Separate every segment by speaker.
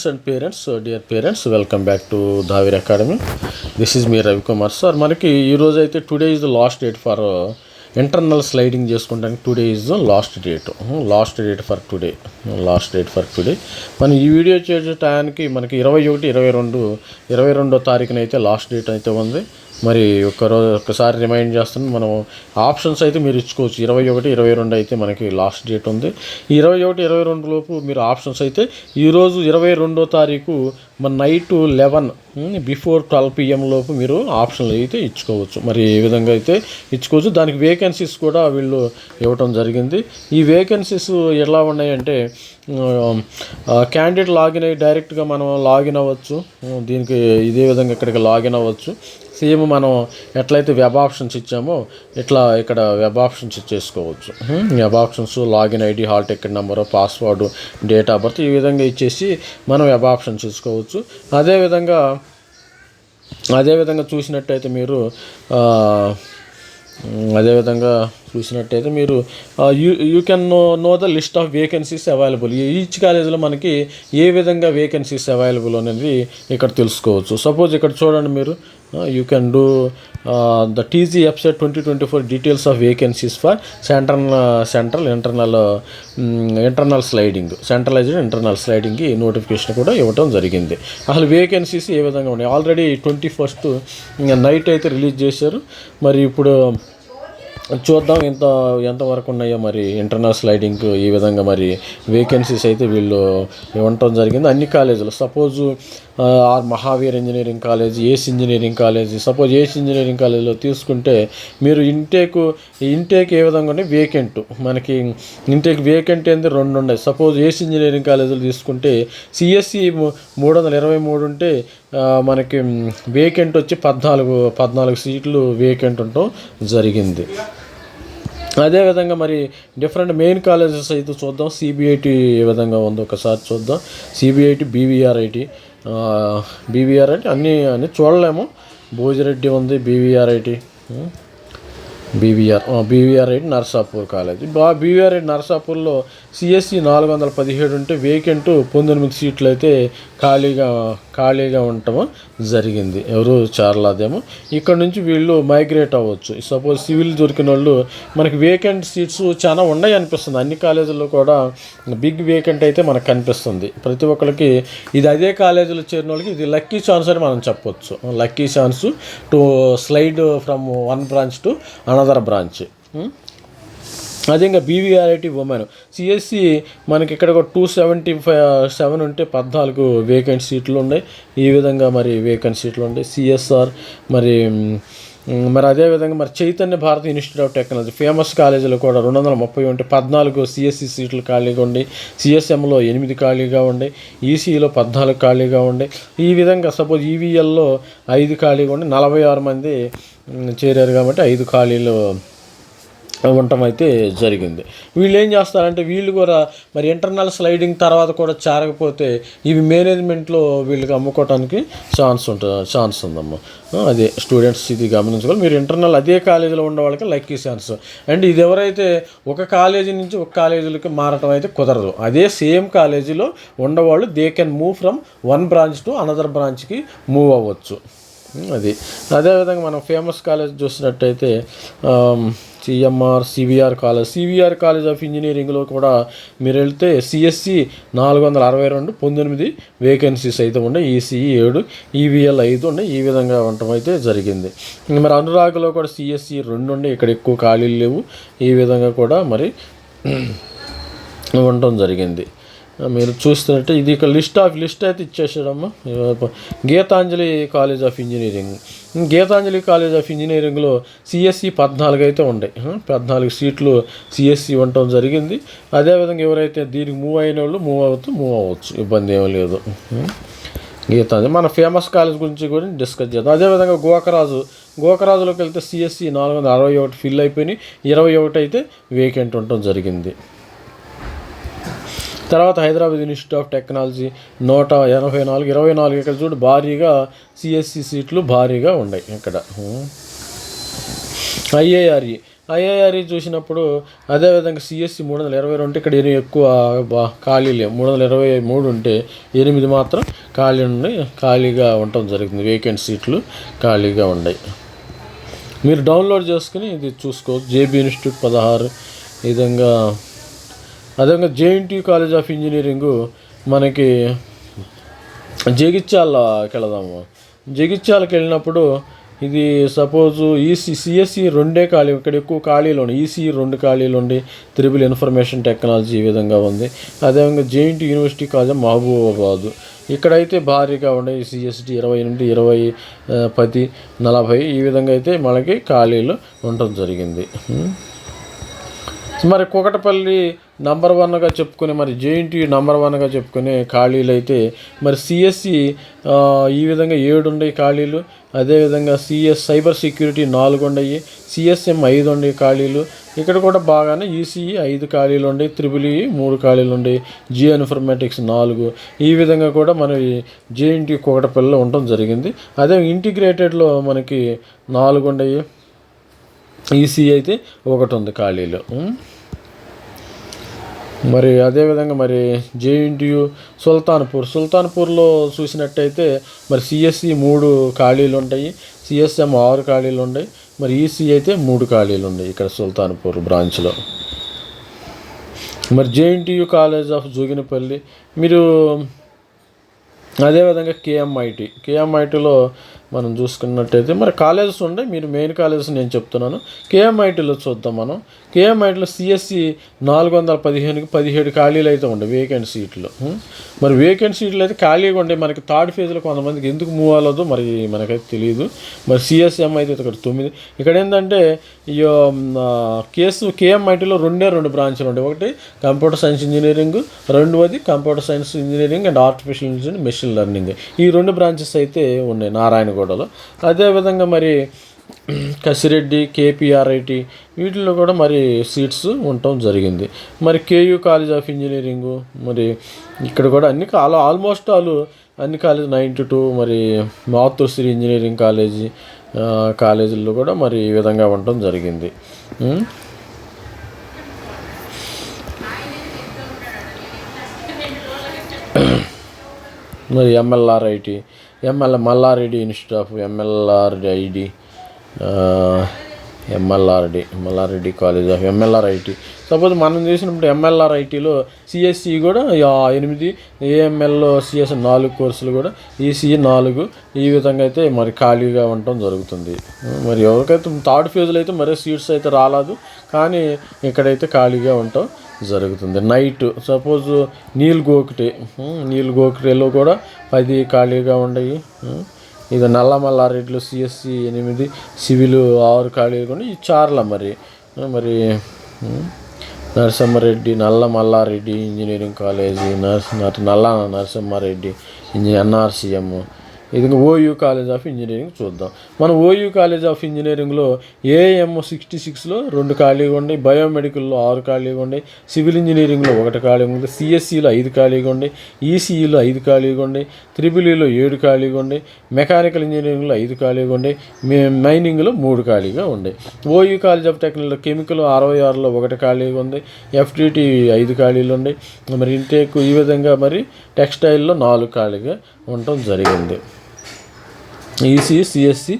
Speaker 1: Students and parents dear parents welcome back to Dhavir academy this is me Ravikumar sir మనకి ఈరోజు అయితే today is the last date for internal sliding చేసుకుంటానికి today is the last date last date for today last date for today మనం ఈ video చేసే టయానికి మనకి ఇరవై ఒకటి ఇరవై రెండు ఇరవై రెండో తారీఖున అయితే లాస్ట్ డేట్ అయితే ఉంది. మరి ఒక రోజు ఒకసారి రిమైండ్ చేస్తున్నాను మనం ఆప్షన్స్ అయితే మీరు ఇచ్చుకోవచ్చు. ఇరవై ఒకటి ఇరవై రెండు అయితే మనకి లాస్ట్ డేట్ ఉంది. ఇరవై ఒకటి ఇరవై రెండు లోపు మీరు ఆప్షన్స్ అయితే ఈరోజు ఇరవై రెండో తారీఖు మన night eleven before twelve PM లోపు మీరు ఆప్షన్లు అయితే ఇచ్చుకోవచ్చు. మరి ఏ విధంగా అయితే ఇచ్చుకోవచ్చు దానికి వేకెన్సీస్ కూడా వీళ్ళు ఇవ్వటం జరిగింది. ఈ వేకెన్సీస్ ఎలా ఉన్నాయంటే క్యాండిడేట్ లాగిన్ అయ్యి డైరెక్ట్గా మనం లాగిన్ అవ్వచ్చు. దీనికి ఇదే విధంగా ఇక్కడికి లాగిన్ అవ్వచ్చు. సేమ్ మనం ఎట్లయితే వెబ్ ఆప్షన్స్ ఇచ్చామో ఇట్లా ఇక్కడ web options ఇచ్చేసుకోవచ్చు. Web options login ID hall ticket number password date of birth ఈ విధంగా ఇచ్చేసి మనం వెబ్ ఆప్షన్స్ ఇచ్చుకోవచ్చు. అదేవిధంగా అదేవిధంగా చూసినట్టయితే మీరు అదేవిధంగా చూసినట్టయితే మీరు you you can know know the list of vacancies available each కాలేజీలో మనకి ఏ విధంగా వేకెన్సీస్ అవైలబుల్ అనేది ఇక్కడ తెలుసుకోవచ్చు. సపోజ్ ఇక్కడ చూడండి మీరు you can do the TG website twenty twenty four details of vacancies for central central internal internal sliding centralized internal స్లైడింగ్కి notification కూడా ఇవ్వడం జరిగింది. అసలు వేకెన్సీస్ ఏ విధంగా ఉన్నాయి? ఆల్రెడీ ట్వంటీ ఫస్ట్ నైట్ అయితే రిలీజ్ చేశారు. మరి ఇప్పుడు చూద్దాం ఎంత ఎంతవరకు ఉన్నాయో మరి ఇంటర్నల్ స్లైడింగ్ ఈ విధంగా మరి వేకెన్సీస్ అయితే వీళ్ళు ఇవ్వటం జరిగింది. అన్ని కాలేజీలు suppose or Mahaveer engineering college ACE engineering college suppose ACE engineering కాలేజీలో తీసుకుంటే మీరు ఇంటేక్ ఇంటేక్ ఏ విధంగా ఉంటే వేకెంట్. మనకి ఇంటేక్ వేకెంట్ ఏంది? రెండు ఉన్నాయి సపోజ్ ఏస్ ఇంజనీరింగ్ కాలేజీలు తీసుకుంటే సిఎస్సి మూడు వందల ఇరవై మూడు ఉంటే మనకి వేకెంట్ వచ్చి పద్నాలుగు పద్నాలుగు సీట్లు వేకెంట్ ఉండటం జరిగింది. అదేవిధంగా మరి డిఫరెంట్ మెయిన్ కాలేజెస్ అయితే చూద్దాం. సిబిఐటి ఏ విధంగా ఉందో ఒకసారి చూద్దాం. సిబిఐటి బీవీఆర్ఐటి బీవీఆర్ఐటి అన్నీ అన్నీ చూడలేము. భోజిరెడ్డి ఉంది BVRIT BVR BVR IT Narsapur college. బా బీవీఆర్ ఐటీ నర్సాపూర్లో సిఎస్సి నాలుగు వందల పదిహేడు ఉంటే వేకెంట్ పంతొమ్మిది సీట్లు అయితే ఖాళీగా ఖాళీగా ఉండటం జరిగింది. ఎవరు చారలాదేమో. ఇక్కడ నుంచి వీళ్ళు మైగ్రేట్ అవ్వచ్చు. సపోజ్ సివిల్ దొరికిన వాళ్ళు మనకి వేకెంట్ సీట్స్ చాలా ఉన్నాయి అనిపిస్తుంది. అన్ని కాలేజీల్లో కూడా బిగ్ వేకెంట్ అయితే మనకు కనిపిస్తుంది. ప్రతి ఒక్కరికి ఇది అదే కాలేజీలో చేరిన వాళ్ళకి ఇది లక్కీ ఛాన్స్ అని మనం చెప్పొచ్చు. Lucky chance to slide from one branch to another branch అదే ఇంకా బీవీఆర్ఐటి ఉమెన్ సిఎస్సి మనకి ఇక్కడ ఒక టూ సెవెంటీ ఫైవ్ సెవెన్ ఉంటే పద్నాలుగు వేకెంట్ సీట్లు ఉన్నాయి. ఈ విధంగా మరి వేకెంట్ సీట్లు ఉన్నాయి. సిఎస్ఆర్ మరి మరి అదేవిధంగా మరి చైతన్య భారత ఇన్స్టిట్యూట్ ఆఫ్ టెక్నాలజీ ఫేమస్ కాలేజీలో కూడా రెండు వందల ముప్పై ఉంటే పద్నాలుగు సిఎస్సి సీట్లు ఖాళీగా ఉండి సిఎస్ఎంలో ఎనిమిది ఖాళీగా ఉండే ఈసీలో పద్నాలుగు ఖాళీగా ఉండే ఈ విధంగా సపోజ్ ఈవీఎల్లో ఐదు ఖాళీగా ఉండి నలభై ఆరు మంది చేరారు కాబట్టి ఐదు ఖాళీలు ఉండటం అయితే జరిగింది. వీళ్ళు ఏం చేస్తారంటే వీళ్ళు కూడా మరి ఇంటర్నల్ స్లైడింగ్ తర్వాత కూడా చేరకపోతే ఇవి మేనేజ్మెంట్లో వీళ్ళకి అమ్ముకోవడానికి ఛాన్స్ ఉంటుంది ఛాన్స్ ఉందమ్మా. అదే స్టూడెంట్స్ ఇది గమనించుకోవాలి. మీరు ఇంటర్నల్ అదే కాలేజీలో ఉన్న వాళ్ళకి లక్కీ ఛాన్స్. అండ్ ఇది ఎవరైతే ఒక కాలేజీ నుంచి ఒక కాలేజీలకి మారటం అయితే కుదరదు. అదే సేమ్ కాలేజీలో ఉండేవాళ్ళు they can move from one branch to another బ్రాంచ్కి మూవ్ అవ్వచ్చు. అది. అదేవిధంగా మనం ఫేమస్ కాలేజ్ చూసినట్టయితే CMR CVR college CVR college of ఇంజనీరింగ్లో కూడా మీరు వెళ్తే సిఎస్సి నాలుగు వందల అరవై రెండు పంతొమ్మిది వేకెన్సీస్ అయితే ఉన్నాయి. ఈసీఈ ఏడు ఈవీఎల్ ఐదు ఉన్నాయి. ఈ విధంగా ఉండటం అయితే జరిగింది. మరి అనురాగ్లో కూడా సిఎస్సి రెండు ఉండే ఇక్కడ ఎక్కువ ఖాళీలు లేవు. ఈ విధంగా కూడా మరి ఉండటం జరిగింది. మీరు చూస్తున్నట్టు ఇది ఇక లిస్ట్ ఆఫ్ లిస్ట్ అయితే ఇచ్చేసాడమ్మా. Geethanjali college of engineering. Geethanjali college of ఇంజనీరింగ్లో సిఎస్సి పద్నాలుగు అయితే ఉన్నాయి పద్నాలుగు సీట్లు సిఎస్సి ఉండటం జరిగింది. అదేవిధంగా ఎవరైతే దీనికి మూవ్ అయిన వాళ్ళు మూవ్ అవుతూ మూవ్ అవ్వచ్చు. ఇబ్బంది ఏమీ లేదు. గీతాంజలి మన ఫేమస్ కాలేజ్ గురించి కూడా డిస్కస్ చేద్దాం. అదేవిధంగా గోకరాజు. గోకరాజులోకి వెళ్తే సిఎస్సి నాలుగు వందల అరవై ఒకటి ఫిల్ అయిపోయినాయి. ఇరవై ఒకటి అయితే వేకెంట్ ఉండటం జరిగింది. తర్వాత హైదరాబాద్ ఇన్స్టిట్యూట్ ఆఫ్ టెక్నాలజీ నూట ఎనభై నాలుగు ఇరవై నాలుగు ఇక్కడ చూడు భారీగా సిఎస్సి సీట్లు భారీగా ఉన్నాయి ఇక్కడ. ఐఏఆర్ఈ ఐఐఆర్ఈ చూసినప్పుడు అదేవిధంగా సిఎస్సి మూడు వందల ఇరవై రెండు ఇక్కడ ఎక్కువ బా ఖాళీలే మూడు వందల ఇరవై మూడు ఉంటే ఎనిమిది మాత్రం ఖాళీ ఉండి ఖాళీగా ఉండటం జరుగుతుంది వేకెంట్ సీట్లు ఖాళీగా ఉన్నాయి. మీరు డౌన్లోడ్ చేసుకుని ఇది చూసుకోవచ్చు. జేబీ ఇన్స్టిట్యూట్ పదహారు ఈ విధంగా అదేవిధంగా జేఎన్టీయూ కాలేజ్ ఆఫ్ ఇంజనీరింగు మనకి జగిత్యాలకి వెళదాము జగిత్యాలకు వెళ్ళినప్పుడు ఇది సపోజు ఈసీ సిఎస్సి రెండే ఖాళీ ఇక్కడ ఎక్కువ ఖాళీలు ఉన్నాయి. ఈసీ రెండు ఖాళీలు ఉండి త్రిబుల్ ఇన్ఫర్మేషన్ టెక్నాలజీ ఈ విధంగా ఉంది. అదేవిధంగా జేఎన్టీ యూనివర్సిటీ కాలేజ్ మహబూబాబాద్ ఇక్కడైతే భారీగా ఉండే సిఎస్టీ ఇరవై ఎనిమిది ఇరవై పది నలభై ఈ విధంగా అయితే మనకి ఖాళీలు ఉండటం జరిగింది. మరి కూకటపల్లి నంబర్ వన్గా చెప్పుకునే మరి జేఎన్టీ నంబర్ వన్గా చెప్పుకునే ఖాళీలు అయితే మరి సిఎస్సి ఈ విధంగా ఏడు ఉన్నాయి ఖాళీలు అదేవిధంగా సిఎస్ సైబర్ సెక్యూరిటీ నాలుగు ఉన్నాయి సిఎస్ఎం ఐదు ఉన్నాయి ఖాళీలు ఇక్కడ కూడా బాగానే ఈసీఈ ఐదు ఖాళీలు ఉన్నాయి త్రిబుల్ ఈ మూడు ఖాళీలు ఉన్నాయి జియో ఇన్ఫర్మేటిక్స్ నాలుగు. ఈ విధంగా కూడా మన జేఎన్టీ కూకటపల్లిలో ఉండటం జరిగింది. అదే ఇంటిగ్రేటెడ్లో మనకి నాలుగు ఉన్నాయి ఈసీ అయితే ఒకటి ఉంది ఖాళీలో. మరి అదేవిధంగా మరి జేఎన్టీయు సుల్తాన్పూర్. సుల్తాన్పూర్లో చూసినట్టయితే మరి సిఎస్సి మూడు ఖాళీలు ఉంటాయి. సిఎస్ఎం ఆరు ఖాళీలు ఉన్నాయి మరి ఈసీ అయితే మూడు ఖాళీలు ఉన్నాయి ఇక్కడ సుల్తాన్పూర్ బ్రాంచ్లో. మరి జేఎన్టీయు కాలేజ్ ఆఫ్ జోగినపల్లి. మీరు అదేవిధంగా కేఎంఐటి. కేఎంఐటిలో మనం చూసుకున్నట్టయితే మరి కాలేజెస్ ఉండే మీరు మెయిన్ కాలేజెస్ నేను చెప్తున్నాను. కేఎంఐటీలో చూద్దాం మనం. కేఎంఐటీలో సిఎస్సి నాలుగు వందల పదిహేనుకి పదిహేడు ఖాళీలు అయితే ఉండే వేకెంట్ సీట్లు. మరి వేకెంట్ సీట్లు అయితే ఖాళీగా ఉండే మనకి థర్డ్ ఫేజ్లో కొంతమందికి ఎందుకు మూవ్ అవ్వలేదో మరి మనకైతే తెలియదు. మరి సిఎస్ఎం అయితే ఇక్కడ తొమ్మిది. ఇక్కడ ఏంటంటే ఈ కేసు కేఎంఐటీలో రెండే రెండు బ్రాంచ్లు ఉంటాయి ఒకటి కంప్యూటర్ సైన్స్ ఇంజనీరింగ్ రెండవది computer science engineering and artificial engineering machine learning. ఈ రెండు బ్రాంచెస్ అయితే ఉన్నాయి. నారాయణగూడలో అదేవిధంగా మరి కసిరెడ్డి కేపీఆర్ఐటి వీటిల్లో కూడా మరి సీట్స్ ఉండటం జరిగింది. మరి కేయూ కాలేజ్ ఆఫ్ ఇంజనీరింగు మరి ఇక్కడ కూడా అన్ని ఆల్ ఆల్మోస్ట్ ఆల్ అన్ని కాలేజ్ నైంటీ టూ మరి మాతృశ్రీ ఇంజనీరింగ్ కాలేజీ కాలేజీల్లో కూడా మరి ఈ విధంగా ఉండటం జరిగింది? మరి MLR IT ML Mallareddy institute of MLR ID MLRD Mallareddy college of MLR IT suppose మనం చేసినప్పుడు ఎంఎల్ఆర్ ఐటీలో సిఎస్సి కూడా ఎనిమిది ఏఎంఎల్లో సిఎస్ నాలుగు కోర్సులు కూడా ఈసీఈ నాలుగు ఈ విధంగా అయితే మరి ఖాళీగా ఉండటం జరుగుతుంది. మరి ఎవరికైతే థర్డ్ ఫేజ్లో అయితే మరే సీట్స్ అయితే రాలేదు కానీ ఇక్కడైతే ఖాళీగా ఉంటాం. జరుగుతుంది. నైట్ సపోజ్ నీళ్ళు గోకటే నీళ్ళు నీల్ కూడా పది ఖాళీగా ఉన్నాయి ఇది నల్లమల్లారెడ్డిలో సిఎస్సి ఎనిమిది సివిల్ ఆరు ఖాళీగా ఉండి ఈ చార్ల మరి మరి నరసింహారెడ్డి నల్ల మల్లారెడ్డి ఇంజనీరింగ్ కాలేజీ నర్స్ నల్ల నరసింహారెడ్డి ఇంజ ఎన్ఆర్సీఎం ఇది ఓయూ కాలేజ్ ఆఫ్ ఇంజనీరింగ్ చూద్దాం. మనం ఓయూ కాలేజ్ ఆఫ్ ఇంజనీరింగ్లో ఏఎం సిక్స్టీ సిక్స్లో రెండు ఖాళీగా ఉన్నాయి బయోమెడికల్లో ఆరు ఖాళీగా ఉన్నాయి సివిల్ ఇంజనీరింగ్లో ఒకటి ఖాళీగా ఉంది సిఎస్సిలో ఐదు ఖాళీగా ఉన్నాయి ఈసీఈలో ఐదు ఖాళీగా ఉన్నాయి త్రిబులీలో ఏడు ఖాళీగా ఉన్నాయి మెకానికల్ ఇంజనీరింగ్లో ఐదు ఖాళీగా ఉన్నాయి మే మైనింగ్లో మూడు ఖాళీగా ఉన్నాయి ఓయూ కాలేజ్ ఆఫ్ టెక్నాలజీలో కెమికల్ అరవై ఆరులో ఒకటి ఖాళీగా ఉంది ఎఫ్టీటీ ఐదు ఖాళీలు ఉన్నాయి మరి ఇంటేక్ ఈ విధంగా మరి టెక్స్టైల్లో నాలుగు ఖాళీగా ఉండటం జరిగింది. ఈసీ సిఎస్సి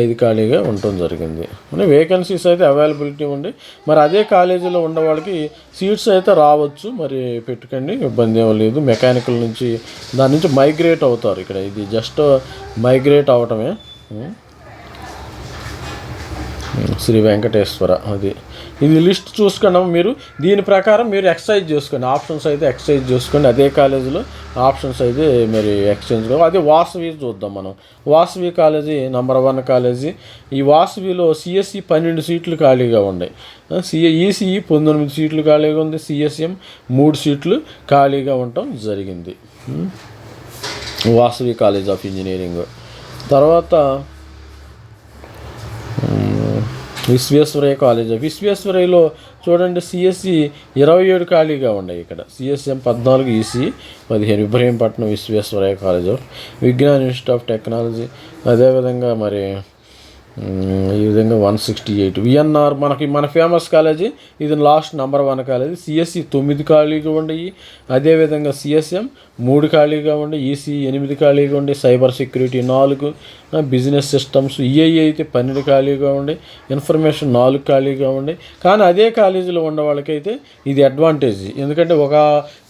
Speaker 1: ఐదు ఖాళీగా ఉండటం జరిగింది. అంటే వేకెన్సీస్ అయితే అవైలబిలిటీ ఉంది మరి అదే కాలేజీలో ఉన్న వాళ్ళకి సీట్స్ అయితే రావచ్చు. మరి పెట్టుకోండి ఇబ్బంది ఏం లేదు. మెకానికల్ నుంచి దాని నుంచి మైగ్రేట్ అవుతారు ఇక్కడ. ఇది జస్ట్ మైగ్రేట్ అవటమే. శ్రీ వెంకటేశ్వర అది. ఇది లిస్ట్ చూసుకున్నాం మీరు. దీని ప్రకారం మీరు ఎక్సర్సైజ్ చేసుకోండి. ఆప్షన్స్ అయితే ఎక్సర్సైజ్ చేసుకోండి. అదే కాలేజీలో ఆప్షన్స్ అయితే మరి ఎక్స్చేంజ్ అదే వాసవి చూద్దాం మనం. Vasavi college number one college. ఈ వాసవిలో సిఎస్సి పన్నెండు సీట్లు ఖాళీగా ఉన్నాయి. సిఏ ఈసీఈ పంతొమ్మిది సీట్లు ఖాళీగా ఉంది. సిఎస్ఎం మూడు సీట్లు ఖాళీగా ఉండటం జరిగింది. Vasavi college of engineering. తర్వాత విశ్వేశ్వరయ్య కాలేజ్. విశ్వేశ్వరయ్యలో చూడండి సిఎస్సి ఇరవై ఏడు ఖాళీగా ఉన్నాయి ఇక్కడ. సిఎస్ఎం పద్నాలుగు ఈసీ పదిహేను Ibrahimpatnam Visvesvaraya college. Of Vignan institute of technology. అదేవిధంగా మరి ఈ విధంగా వన్ సిక్స్టీ ఎయిట్. విఎన్ఆర్ మనకి మన ఫేమస్ కాలేజీ. ఇది last number one college. CSE తొమ్మిది ఖాళీగా ఉండేవి అదేవిధంగా సిఎస్ఎం మూడు ఖాళీగా ఉండి ఈసీ ఎనిమిది ఖాళీగా ఉండి సైబర్ సెక్యూరిటీ నాలుగు బిజినెస్ సిస్టమ్స్ ఈఐ అయితే పన్నెండు ఖాళీగా ఉండి ఇన్ఫర్మేషన్ నాలుగు ఖాళీగా ఉండి. కానీ అదే కాలేజీలో ఉన్న వాళ్ళకైతే ఇది అడ్వాంటేజ్. ఎందుకంటే ఒక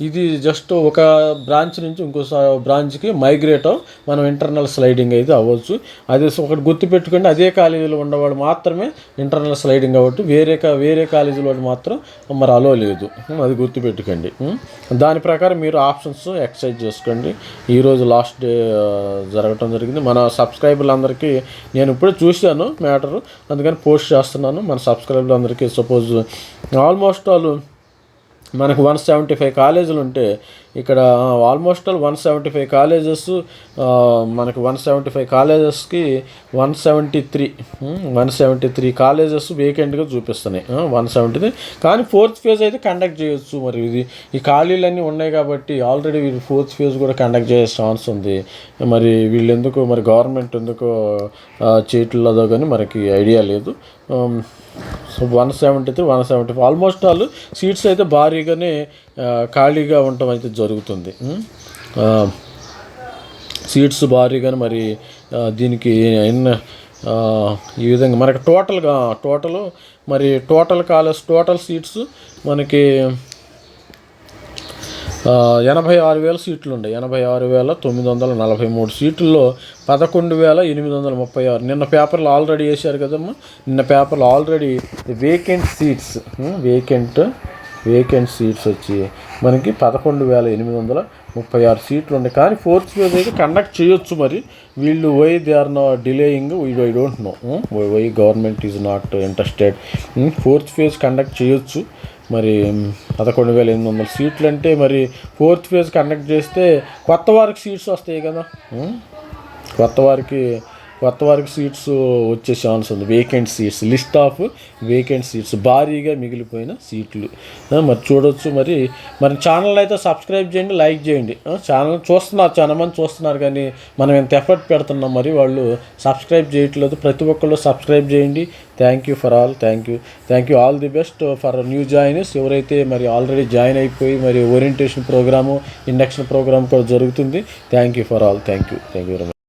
Speaker 1: ఇది జస్ట్ ఒక బ్రాంచ్ నుంచి ఇంకో బ్రాంచ్కి మైగ్రేట్ మనం ఇంటర్నల్ స్లైడింగ్ అయితే అవ్వచ్చు. అదే ఒకటి గుర్తుపెట్టుకోండి అదే కాలేజీలో ఉన్నవాడు మాత్రమే ఇంటర్నల్ స్లైడింగ్ కాబట్టి వేరే వేరే కాలేజీలో మాత్రం మరి అలో లేదు. అది గుర్తుపెట్టుకోండి. దాని ప్రకారం మీరు ఆప్షన్స్ ఎక్సర్సైజ్ చేసుకోండి. ఈరోజు లాస్ట్ డే జరగటం జరిగింది. మన సబ్స్క్రైబర్లందరికీ నేను ఇప్పుడే చూశాను మ్యాటరు. అందుకని పోస్ట్ చేస్తున్నాను. మన సబ్స్క్రైబర్లందరికీ సపోజ్ ఆల్మోస్ట్ ఆల్ మనకు వన్ సెవెంటీ ఫైవ్ కాలేజీలు ఉంటే ఇక్కడ almost all one seventy five colleges మనకు one seventy five కాలేజెస్కి one seventy three one seventy three colleges వేకెంట్గా చూపిస్తున్నాయి వన్ సెవెంటీ కానీ ఫోర్త్ ఫేజ్ అయితే కండక్ట్ చేయొచ్చు మరి. ఇది ఈ ఖాళీలన్నీ ఉన్నాయి కాబట్టి ఆల్రెడీ వీళ్ళు ఫోర్త్ ఫేజ్ కూడా కండక్ట్ చేసే ఛాన్స్ ఉంది. మరి వీళ్ళు ఎందుకు మరి గవర్నమెంట్ ఎందుకు చేయట్లేదో కానీ మనకి ఐడియా లేదు. So one seventy three one seventy five almost all seats అయితే భారీగానే ఖాళీగా ఉండటం అయితే జరుగుతుంది. సీట్స్ భారీగానే మరి దీనికి ఈ విధంగా మనకి టోటల్గా టోటల్ మరి టోటల్ కాలేజ్ టోటల్ సీట్స్ మనకి ఎనభై ఆరు వేల సీట్లు ఉన్నాయి ఎనభై ఆరు వేల తొమ్మిది వందల నలభై మూడు సీట్లలో పదకొండు వేల ఎనిమిది వందల ముప్పై ఆరు. నిన్న పేపర్లు ఆల్రెడీ వేశారు కదమ్మా. నిన్న పేపర్లు already vacant seats vacant vacant seats వచ్చి మనకి పదకొండు వేల ఎనిమిది వందల ముప్పై ఆరు సీట్లు ఉన్నాయి. కానీ ఫోర్త్ ఫేజ్ అయితే కండక్ట్ చేయొచ్చు మరి. వీళ్ళు why they are no delaying I don't know why government is not interested fourth phase conduct చేయొచ్చు. మరి పదకొండు వేల ఎనిమిది వందల సీట్లు అంటే మరి ఫోర్త్ ఫేజ్ కండక్ట్ చేస్తే కొత్త వారికి సీట్స్ వస్తాయి కదా. Hmm? కొత్త వారికి కొత్త వారికి సీట్స్ వచ్చే ఛాన్స్ ఉంది. Vacant seats list of vacant seats భారీగా మిగిలిపోయిన సీట్లు. మరి చూడొచ్చు మరి. మరి ఛానల్ అయితే సబ్స్క్రైబ్ చేయండి లైక్ చేయండి. ఛానల్ చూస్తున్నారు చాలా మంది చూస్తున్నారు కానీ మనం ఎంత ఎఫర్ట్ పెడుతున్నాం మరి వాళ్ళు సబ్స్క్రైబ్ చేయట్లేదు. ప్రతి ఒక్కళ్ళు సబ్స్క్రైబ్ చేయండి. Thank you for all thank you thank you all the best for new joiners ఎవరైతే మరి ఆల్రెడీ జాయిన్ అయిపోయి మరి ఓరియంటేషన్ ప్రోగ్రాము ఇండక్షన్ ప్రోగ్రామ్ కూడా జరుగుతుంది. Thank you for all thank you thank you very much